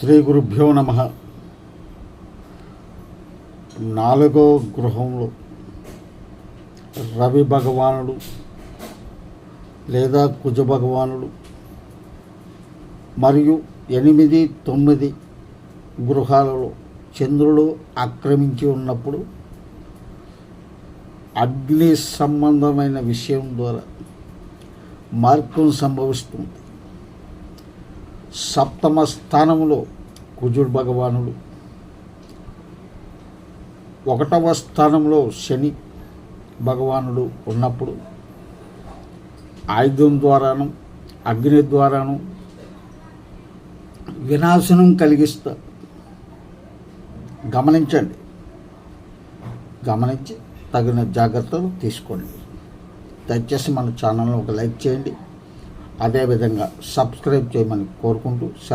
శ్రీ గురుభ్యో నమ. నాలుగో గృహంలో రవి భగవానుడు లేదా కుజ భగవానుడు మరియు ఎనిమిది తొమ్మిది గృహాలలో చంద్రుడు ఆక్రమించి ఉన్నప్పుడు అగ్ని సంబంధమైన విషయం ద్వారా మార్గం సంభవిస్తుంది. సప్తమ స్థానంలో కుజుడు భగవానుడు. ఒకటవ స్థానంలో శని భగవానుడు ఉన్నప్పుడు ఆయుధం ద్వారాను అగ్ని ద్వారాను వినాశనం కలిగిస్తా. గమనించండి. గమనించి తగిన జాగ్రత్తలు తీసుకోండి. దయచేసి మన ఛానల్ని ఒక లైక్ చేయండి. అదేవిధంగా సబ్స్క్రైబ్ చేయమని కోరుకుంటూ సెలవు.